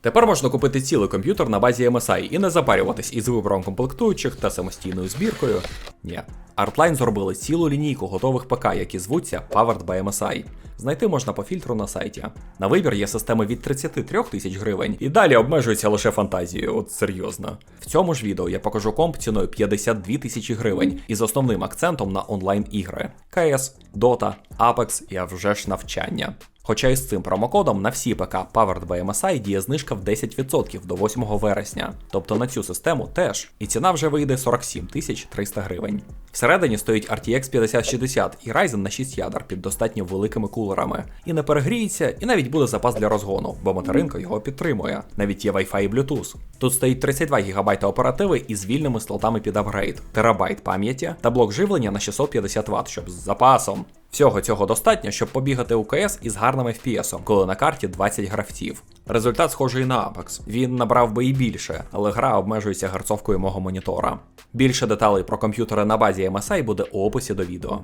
Тепер можна купити цілий комп'ютер на базі MSI і не запарюватись із вибором комплектуючих та самостійною збіркою. Ні. Artline зробили цілу лінійку готових ПК, які звуться Powered by MSI. Знайти можна по фільтру на сайті. На вибір є системи від 33 тисяч гривень, і далі обмежується лише фантазією, от серйозно. В цьому ж відео я покажу комп ціною 52 тисячі гривень із основним акцентом на онлайн-ігри: CS, Dota, Apex і а вже ж навчання. Хоча із цим промокодом на всі ПК Powered by MSI діє знижка в 10% до 8 вересня. Тобто на цю систему теж. І ціна вже вийде 47 тисяч 300 гривень. Всередині стоїть RTX 5060 і Ryzen на 6 ядер під достатньо великими кулерами. І не перегріється, і навіть буде запас для розгону, бо материнка його підтримує. Навіть є Wi-Fi і Bluetooth. Тут стоїть 32 ГБ оперативи із вільними слотами під апгрейд, терабайт пам'яті та блок живлення на 650 Вт, щоб з запасом. Всього цього достатньо, щоб побігати у КС із гарним FPS, коли на карті 20 гравців. Результат схожий на Apex. Він набрав би і більше, але гра обмежується герцовкою мого монітора. Більше деталей про комп'ютери на базі MSI буде у описі до відео.